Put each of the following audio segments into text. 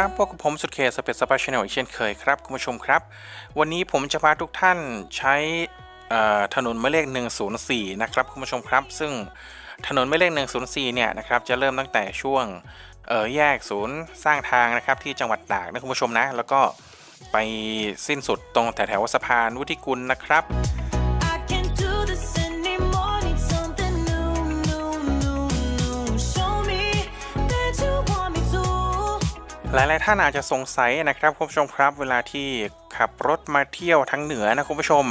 ครับพวกผมสุดเคสเปซสปาชแนลอีกเช่นเคยครับคุณผู้ชมครับ วันนี้ผมจะพาทุกท่านใช้ถนนหมายเลข 104 นะครับคุณผู้ชมครับ ซึ่งถนนหมายเลข 104 เนี่ยนะครับจะเริ่มตั้งแต่ช่วงแยกศูนย์สร้างทางนะครับที่จังหวัดตากนะคุณผู้ชมนะ แล้วก็ไปสิ้นสุดตรงแถวๆสะพานวุฒิกุลนะครับ หลายๆท่านอาจจะสงสัยนะครับคุณผู้ชมครับ เวลาที่ขับรถมาเที่ยวทั้งเหนือนะคุณผู้ชม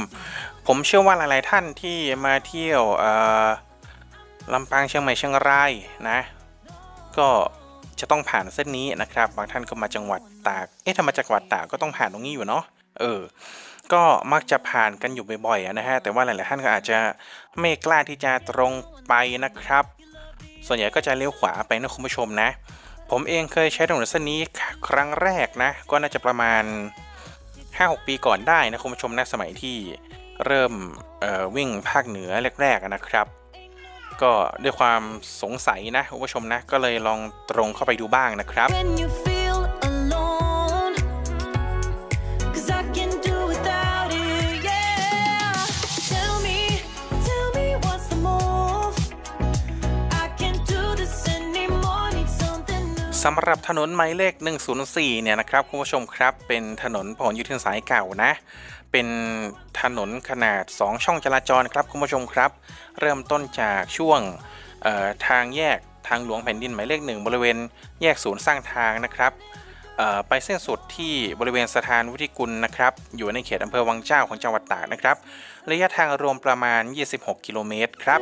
ผมเชื่อว่าหลาย ๆ ท่านที่มาเที่ยวลำปางเชียงใหม่เชียงรายนะ ก็จะต้องผ่านเส้นนี้นะครับ บางท่านก็มาจังหวัดตาก เอ๊ะถ้ามจังหวัดตากก็ต้องผ่านตรงนี้อยู่เนาะเออ ก็มักจะผ่านกันอยู่บ่อยๆนะฮะ แต่ว่าหลาย ๆ ท่านก็อาจจะไม่กล้าที่จะตรงไปนะครับ ส่วนใหญ่ก็จะเลี้ยวขวาไปนะคุณผู้ชมนะ ผมเองเคยใช้ถนนเส้นนี้ครั้งแรกนะ ก็น่าจะประมาณ 5-6 ปีก่อนได้นะคุณผู้ชมนะสมัยที่เริ่มวิ่งภาคเหนือแรกๆนะครับ ก็ด้วยความสงสัยนะคุณผู้ชมนะ ก็เลยลองตรงเข้าไปดูบ้างนะครับ สำหรับถนนหมายเลข 104 เนี่ยนะครับคุณผู้ชมครับเป็นถนนพหลโยธินสายเก่านะ เป็นถนนขนาด 2 ช่องจราจรครับคุณผู้ชมครับ เริ่มต้นจากช่วงทางแยกทางหลวงแผ่นดินหมายเลขหนึ่งบริเวณแยกศูนย์สร้างทางนะครับไปเส้นสุดที่บริเวณสถานวุฒิกุลนะครับ อยู่ในเขตอำเภอวังเจ้าของจังหวัดตากนะครับ ระยะทางรวมประมาณ 26 กิโลเมตรครับ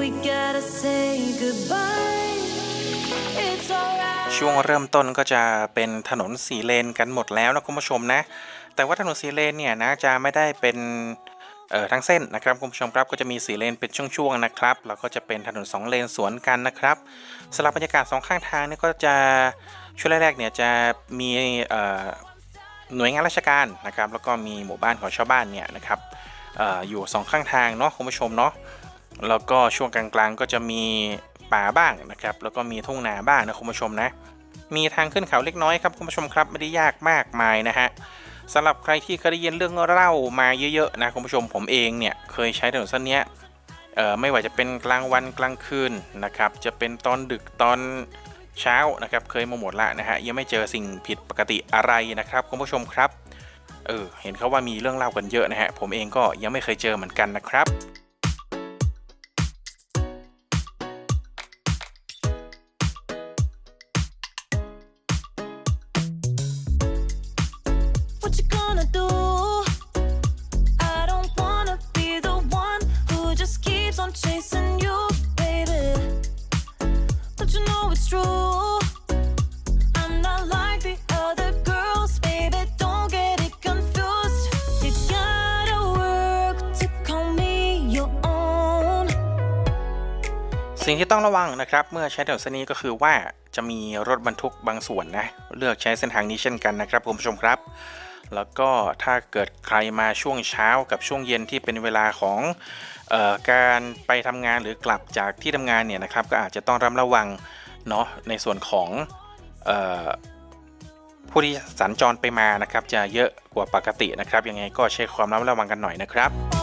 we gotta say goodbye, it's alright. ช่วงเริ่มต้นก็จะเป็นถนนสีเลนกันหมดแล้วนะคุณผู้ชมนะ แต่ว่าถนนสีเลนเนี่ยนะจะไม่ได้เป็นเออทั้งเส้นนะครับคุณผู้ชมครับก็จะมีสีเลนเป็นช่วงๆนะครับแล้วก็จะเป็นถนนสองเลนสวนกันนะครับสำหรับบรรยากาศสองข้างทางเนี่ยก็จะช่วงแรกๆเนี่ยจะมีหน่วยงานราชการนะครับแล้วก็มีหมู่บ้านของชาวบ้านเนี่ยนะครับอออยู่สองข้างทางเนาะคุณผู้ชมเนาะ แล้วก็ช่วงกลางๆก็จะมีป่าบ้างนะครับ แล้วก็มีทุ่งนาบ้างนะคุณผู้ชมนะ มีทางขึ้นเขาเล็กน้อยครับคุณผู้ชมครับไม่ได้ยากมากมายนะฮะสำหรับใครที่เคยได้ยินเรื่องเล่ามาเยอะๆนะคุณผู้ชมผมเองเนี่ยเคยใช้ถนนเส้นนี้ไม่ว่าจะเป็นกลางวันกลางคืนนะครับ จะเป็นตอนดึกตอนเช้านะครับ เคยมาหมดละนะฮะยังไม่เจอสิ่งผิดปกติอะไรนะครับคุณผู้ชมครับเออเห็นเขาว่ามีเรื่องเล่ากันเยอะนะฮะผมเองก็ยังไม่เคยเจอเหมือนกันนะครับ สิ่งที่ต้องระวังนะครับเมื่อใช้ถนนเส้นนี้ก็คือว่าจะมีรถบรรทุกบางส่วนนะเลือกใช้เส้นทางนี้เช่นกันนะครับคุณผู้ชมครับ แล้วก็ถ้าเกิดใครมาช่วงเช้ากับช่วงเย็นที่เป็นเวลาของออการไปทำงานหรือกลับจากที่ทำงานเนี่ยนะครับก็อาจจะต้องระมัดระวังเนาะในส่วนของออผู้ที่สัญจรไปมานะครับจะเยอะกว่าปกตินะครับยังไงก็ใช้ความระมัดระวังกันหน่อยนะครับ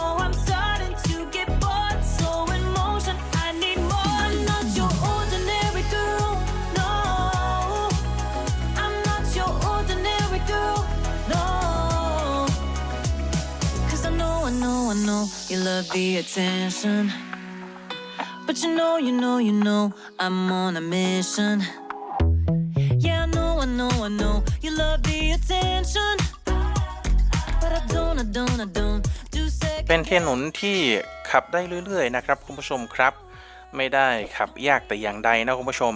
love the attention. But you know, you know, you know, I'm on a mission. Yeah, I know, I know, I know you love the attention. But I don't, I don't, I don't do second เป็นถนนที่ขับได้เรื่อยๆนะครับคุณผู้ชมครับ ไม่ได้ขับยากแต่อย่างใดนะคุณผู้ชม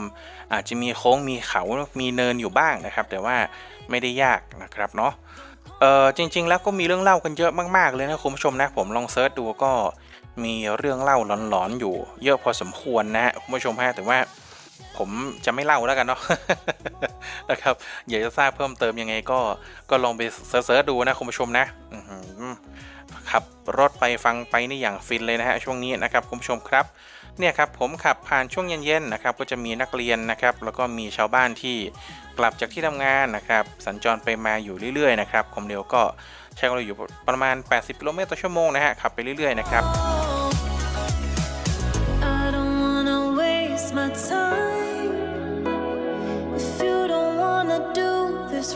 อาจจะมีโค้งมีเขา มีเนินอยู่บ้างนะครับ แต่ว่าไม่ได้ยากนะครับเนาะ เออจริง ๆ แล้วก็มีเรื่องเล่ากันเยอะมากๆเลยนะคุณผู้ชมนะผมลองเซิร์ชดูก็มีเรื่องเล่าหลอนๆอยู่ เยอะพอสมควรนะฮะคุณผู้ชมฮะแต่ว่าผมจะไม่เล่าแล้วกันเนาะนะครับอยากจะทราบเพิ่มเติมยังไงก็ก็ลองไปเซิร์ชดูนะคุณผู้ชมนะขับรถไปฟังไปนี่อย่างฟินเลยนะฮะช่วงนี้นะครับคุณผู้ชมครับเนี่ยครับผมขับผ่านช่วงเย็นๆนะครับก็จะมีนักเรียนนะครับแล้วก็มีชาวบ้านที่ กลับจากที่ทำงานนะครับ สัญจรไปมาอยู่เรื่อยๆนะครับความเร็วก็ใช้ความเร็วอยู่ประมาณ 80กิโลเมตรต่อชั่วโมงนะฮะขับไปเรื่อยๆนะครับ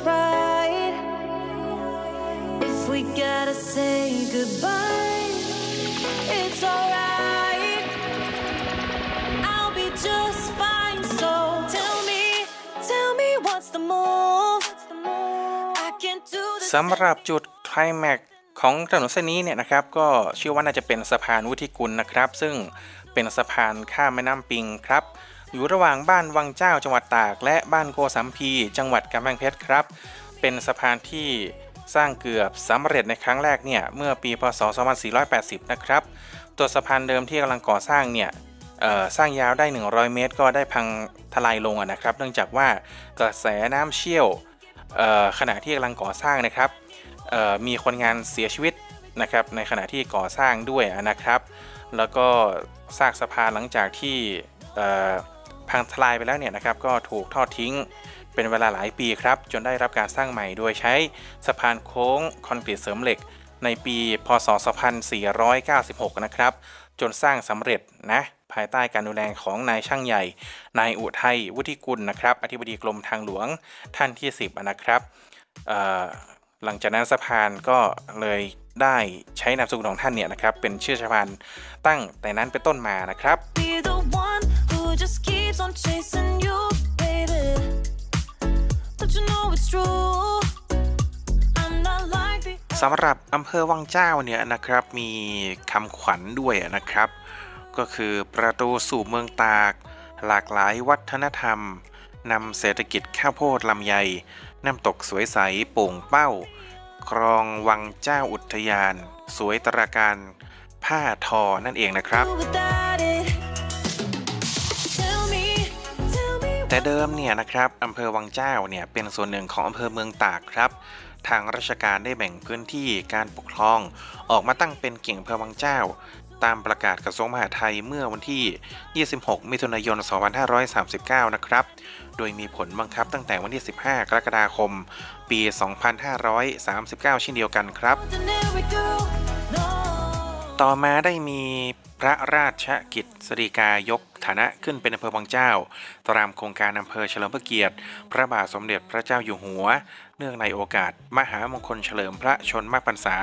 right. If we gotta say goodbye, สำหรับจุดไคลแม็กซ์ของถนนเส้นนี้เนี่ยนะครับ ก็เชื่อว่าน่าจะเป็นสะพานวุฒิกุลนะครับ ซึ่งเป็นสะพานข้ามแม่น้ำปิงครับ อยู่ระหว่างบ้านวังเจ้าจังหวัดตาก และบ้านโกสัมพี จังหวัดกำแพงเพชรครับ เป็นสะพานที่สร้างเกือบสำเร็จในครั้งแรกเนี่ยเมื่อปีพศ 2480 นะครับ ตัวสะพานเดิมที่กำลังก่อสร้างเนี่ยสร้างยาวได้ 100 เมตร ก็ได้พังทลายลงนะครับ เนื่องจากว่ากระแสน้ำเชี่ยว ขณะที่กำลังก่อสร้างนะครับมีคนงานเสียชีวิตนะครับในขณะที่ก่อสร้างด้วยนะครับ แล้วก็ซากสะพานหลังจากที่พังทลายไปแล้วเนี่ยนะครับก็ถูกทอดทิ้งเป็นเวลาหลายปีครับ จนได้รับการสร้างใหม่โดยใช้สะพานโค้งคอนกรีตเสริมเหล็กในปี พศ 2496 นะครับ จนสร้างสำเร็จนะภายใต้การดูแลของนายช่างใหญ่ นายอุทัยวุฒิกุลนะครับอธิบดีกรมทางหลวงท่านที่ 10 นะครับหลังจากนั้นสะพานก็เลยได้ใช้นามสกุลของท่านเนี่ยนะครับ เป็นชื่อสะพานตั้งแต่นั้นเป็นต้นมานะครับ you know it's true? สำหรับอำเภอวังเจ้าเนี่ยนะครับมีคำขวัญด้วยนะครับ ก็คือประตูสู่เมืองตาก หลากหลายวัฒนธรรมนำเศรษฐกิจข้าวโพดลำไยน้ำตกสวยใสโป่งเป้า ครองวังเจ้าอุทยาน สวยตระการผ้าทอนั่นเองนะครับ แต่เดิมเนี่ยนะครับอำเภอวังเจ้าเนี่ยเป็นส่วนหนึ่งของอำเภอเมืองตากครับ ทางราชการได้แบ่งพื้นที่การปกครอง ออกมาตั้งเป็นเก่งอำเภอวังเจ้า ตามประกาศกระทรวงมหาดไทยเมื่อวันที่ 26 มิถุนายน 2539 นะครับ โดยมีผลบังคับตั้งแต่วันที่ 15 กรกฎาคม ปี 2539 เช่นเดียวกันครับต่อมาได้มี พระราชกิจสฎีกายกฐานะขึ้นเป็นอำเภอวังเจ้า ตามโครงการอำเภอเฉลิมพระเกียรติ พระบาทสมเด็จพระเจ้าอยู่หัว เนื่องในโอกาส มหามงคลเฉลิมพระชนมพรรษา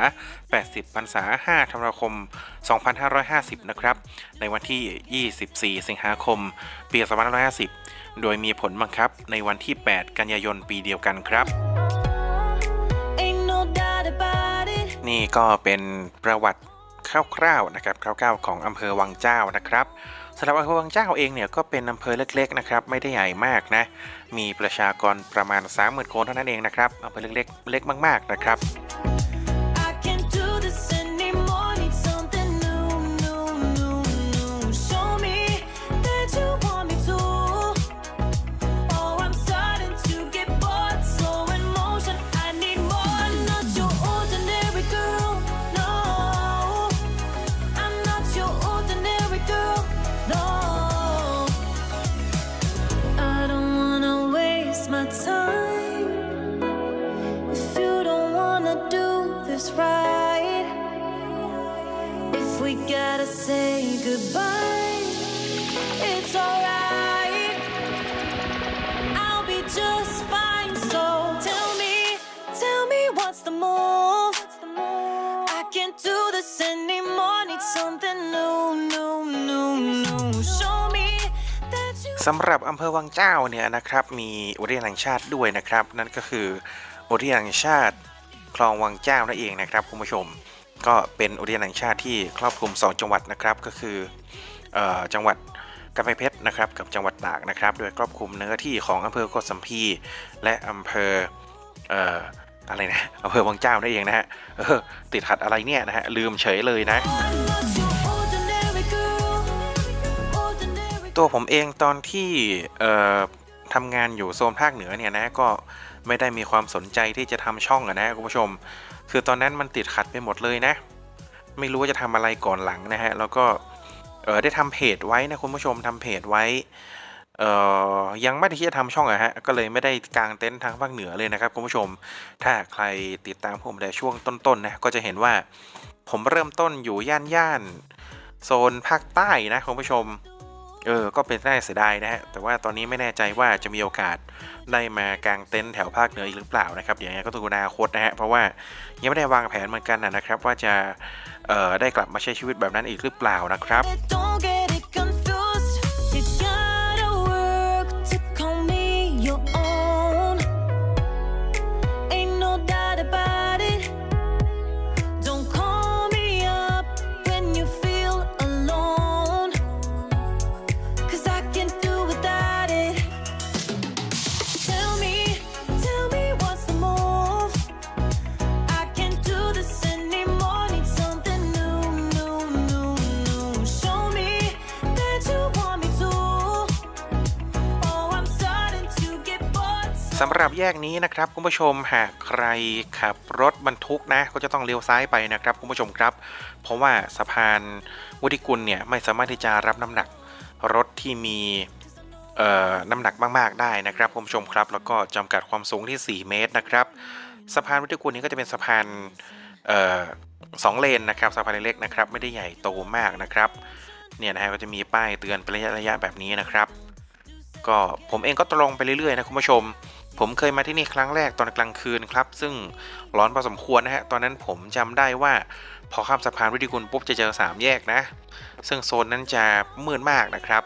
80 พรรษา 5 ธันวาคม 2550 นะครับ ในวันที่ 24 สิงหาคม ปี2550 โดยมีผลบังคับในวันที่ 8 กันยายนปีเดียวกันครับ Ain't no doubt about it. นี่ก็เป็นประวัติ คร่าวๆนะครับคร่าวๆของอำเภอวังเจ้านะครับสำหรับอำเภอวังเจ้าเองเนี่ยก็เป็นอำเภอเล็กๆนะครับไม่ได้ใหญ่มากนะมีประชากรประมาณ 30,000คนเท่านั้นเองนะครับอำเภอเล็กๆเล็กมากๆนะครับ สำหรับอำเภอวังเจ้าเนี่ยนะครับมีอุทยานแห่งชาติด้วยนะครับ นั่นก็คืออุทยานแห่งชาติคลองวังเจ้านั่นเองนะครับคุณผู้ชม ก็เป็นอุทยานแห่งชาติที่ครอบคลุม 2 จังหวัดนะครับก็คืออจังหวัดกำแพงเพชรนะครับกับจังหวัดตากนะครับ โดยครอบคลุมเนื้อที่ของอำเภอโกสัมพีและอำเภอเอ่ออะไรนะอำเภอวังเจ้านั่นเองนะฮะติดขัดอะไรเนี่ยนะฮะลืมเฉยเลยนะ ตัวผมเองตอนที่ทำงานอยู่โซนภาคเหนือเนี่ยนะก็ไม่ได้มีความสนใจที่จะทำช่องอะนะคุณผู้ชม คือตอนนั้นมันติดขัดไปหมดเลยนะ ไม่รู้จะทำอะไรก่อนหลังนะฮะแล้วก็ได้ทำเพจไว้นะคุณผู้ชมทำเพจไว้ยังไม่ได้ที่จะทำช่องอะฮะก็เลยไม่ได้กางเต็นท์ทางภาคเหนือเลยนะครับคุณผู้ชม ถ้าใครติดตามผมในช่วงต้นๆนะก็จะเห็นว่าผมเริ่มต้นอยู่ย่านย่านโซนภาคใต้นะคุณผู้ชม เออ ก็เป็นน่าเสียดายนะฮะ แต่ว่าตอนนี้ไม่แน่ใจว่าจะมีโอกาสได้มากางเต็นท์แถวภาคเหนืออีกหรือเปล่านะครับอย่างนี้ก็ต้องดูอนาคตนะฮะ เพราะว่ายังไม่ได้วางแผนเหมือนกันนะนะครับ ว่าจะ เอ่อ ได้กลับมาใช้ชีวิตแบบนั้นอีกหรือเปล่านะครับ หรับแยกนี้นะครับคุณผู้ชมหากใครขับรถบรรทุกนะ ก็จะต้องเลี้ยวซ้ายไปนะครับคุณผู้ชมครับ เพราะว่าสะพานวุฒิกุลเนี่ยไม่สามารถที่จะรับน้ำหนักรถที่มีน้ำหนักมาก ๆ ได้นะครับคุณผู้ชมครับ แล้วก็จำกัดความสูงที่ 4 เมตรนะครับสะพานวุฒิกุลนี้ก็จะเป็นสะพานออสองเลนนะครับสะพานเล็กๆนะครับ ไม่ได้ใหญ่โตมากนะครับเนี่ยนะฮะก็จะมีป้ายเตือนเป็นระยะระยะๆแบบนี้นะครับ ก็ผมเองก็ตรงไปเรื่อยๆนะคุณผู้ชม ผมเคยมาที่นี่ครั้งแรกตอนกลางคืนครับ ซึ่งร้อนพอสมควรนะฮะ ตอนนั้นผมจำได้ว่าพอข้ามสะพานวิทยกุลปุ๊บจะเจอ 3 แยกนะ ซึ่งโซนนั้นจะมืดมากนะครับ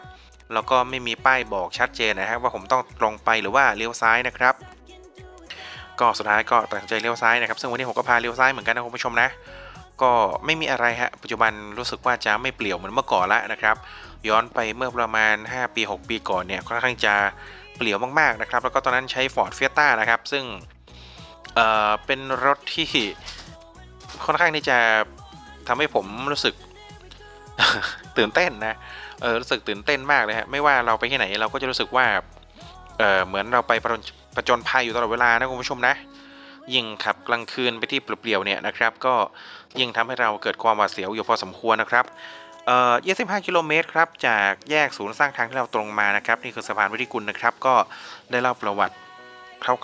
แล้วก็ไม่มีป้ายบอกชัดเจนนะฮะว่าผมต้องตรงไปหรือว่าเลี้ยวซ้ายนะครับ ก็สุดท้ายก็ตัดสินใจเลี้ยวซ้ายนะครับ ซึ่งวันนี้ผมก็พาเลี้ยวซ้ายเหมือนกันนะคุณผู้ชมนะ ก็ไม่มีอะไรฮะ ปัจจุบันรู้สึกว่าจะไม่เปลี่ยวเหมือนเมื่อก่อนและนะครับ ย้อนไปเมื่อประมาณ 5 ปี 6 ปีก่อนเนี่ยค่อนข้างจะ เปลี่ยวมากๆนะครับ แล้วก็ตอนนั้นใช้ Ford Fiesta นะครับ ซึ่งเอ่อเป็นรถที่ค่อนข้างที่จะทำให้ผมรู้สึกตื่นเต้นนะเออรู้สึกตื่นเต้นมากเลยฮะไม่ว่าเราไปที่ไหนเราก็จะรู้สึกว่าเออเหมือนเราไปประจนประจนภัยอยู่ตลอดเวลานะคุณผู้ชมนะยิ่งขับกลางคืนไปที่เปลี่ยวๆเนี่ยนะครับ ก็ยิ่งทำให้เราเกิดความหวาดเสียวอยู่พอสมควรนะครับ เอ่อ25 กิโลเมตรครับ จากแยกศูนย์สร้างทางที่เราตรงมานะครับ นี่คือสะพานวิทิกุลนะครับ ก็ได้เล่าประวัติ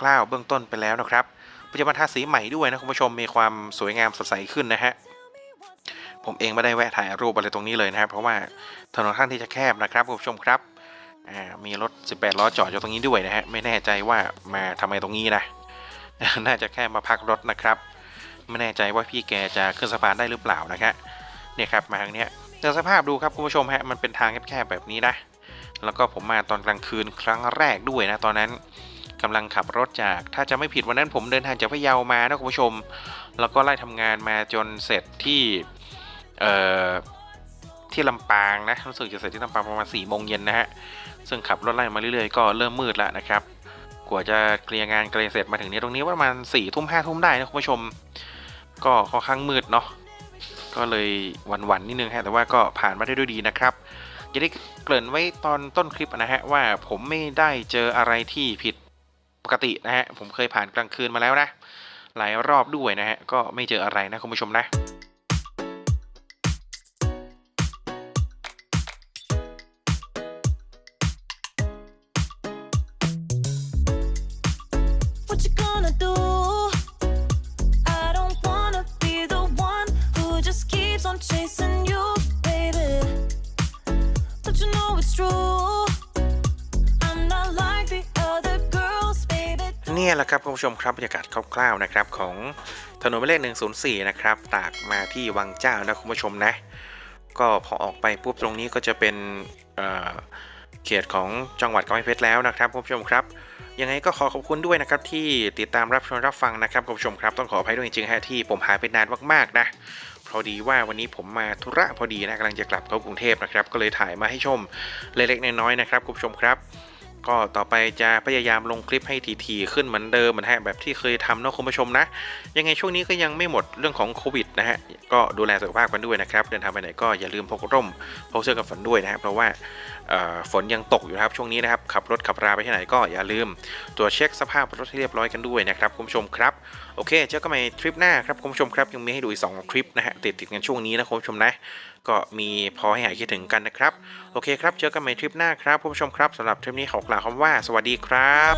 คร่าวๆ เบื้องต้นไปแล้วนะครับปัจจุบันทาสีใหม่ด้วยนะคุณผู้ชมมีความสวยงามสดใสขึ้นนะฮะผมเองไม่ได้แวะถ่ายรูปอะไรตรงนี้เลยนะครับ เพราะว่าถนนข้างที่จะแคบนะครับคุณผู้ชมครับอ่ามีรถ 18 ล้อจอดอยู่ตรงนี้ด้วยนะฮะไม่แน่ใจว่ามาทำไมตรงนี้นะน่าจะแค่มาพักรถนะครับ ไม่แน่ใจว่าพี่แกจะขึ้นสะพานได้หรือเปล่านะครับเนี่ยครับมาทางเนี้ย เดี๋ยวสภาพดูครับคุณผู้ชมฮะมันเป็นทางแคบๆแบบนี้นะ แล้วก็ผมมาตอนกลางคืนครั้งแรกด้วยนะตอนนั้นกำลังขับรถจาก ถ้าจะไม่ผิดวันนั้นผมเดินทางจากพะเยามานะคุณผู้ชม แล้วก็ไล่ทำงานมาจนเสร็จที่เอ่อที่ลำปางนะรู้สึกจะเสร็จที่ลำปางประมาณ4ี่โมงเย็นนะฮะซึ่งขับรถไล่มาเรื่อยๆก็เริ่มมืดแล้วนะครับกว่าจะเคลียร์งานเคลียร์เสร็จมาถึงนี้ตรงนี้ประมาณ4ี่ทุ่มห้าทุ่มได้นะคุณผู้ชม ก็ค่อนข้างมืดเนาะ ก็เลยหวันๆนิดนึงฮะแต่ว่าก็ผ่านมาได้ด้วยดีนะครับอย่างที่เกริ่นไว้ตอนต้นคลิปนะฮะว่าผมไม่ได้เจออะไรที่ผิดปกตินะฮะผมเคยผ่านกลางคืนมาแล้วนะ หลายรอบด้วยนะฮะก็ไม่เจออะไรนะคุณผู้ชมนะ What you gonna do? Keeps on chasing you, baby. Don't you know it's true? I'm not like the other girls, baby. เนี่ยแหละครับคุณผู้ชมครับบรรยากาศคร่าวๆนะครับของถนนหมายเลข104 นะครับ ตากมาที่วังเจ้านะคุณผู้ชมนะ ก็พอออกไปปุ๊บตรงนี้ก็จะเป็นเเขตของจังหวัดกำแพงเพชรแล้วนะครับคุณผู้ชมครับ ยังไงก็ขอขอบคุณด้วยนะครับที่ติดตามรับชมรับฟังนะครับคุณผู้ชมครับ ต้องขออภัยด้วยจริงๆฮะที่ผมหายไปนานมากๆนะ พอดีว่าวันนี้ผมมาธุระพอดีนะกำลังจะกลับเข้ากรุงเทพนะครับ ก็เลยถ่ายมาให้ชมเล็กๆน้อยๆนะครับคุณผู้ชมครับ ก็ต่อไปจะพยายามลงคลิปให้ทีๆขึ้นเหมือนเดิมเหมือนฮะแบบที่เคยทำนะคุณผู้ชมนะ ยังไงช่วงนี้ก็ยังไม่หมดเรื่องของโควิดนะฮะก็ดูแลสุขภาพกันด้วยนะครับเดินทางไปไหนก็อย่าลืมพกร่มพกเสื้อกันฝนด้วยนะครับเพราะว่า ฝนยังตกอยู่นะครับช่วงนี้นะครับขับรถขับราไปที่ไหนก็อย่าลืมตรวจเช็คสภาพรถให้เรียบร้อยกันด้วยนะครับคุณผู้ชมครับโอเคเจอกันใหม่ทริปหน้าครับคุณผู้ชมครับยังมีให้ดูอีกสองคลิปนะฮะติดติดกันช่วงนี้นะคุณผู้ชมนะก็มีพอให้หายคิดถึงกันนะครับโอเคครับเจอกันใหม่ทริปหน้าครับคุณผู้ชมครับสำหรับทริปนี้ขอกล่าวคำว่า สวัสดีครับ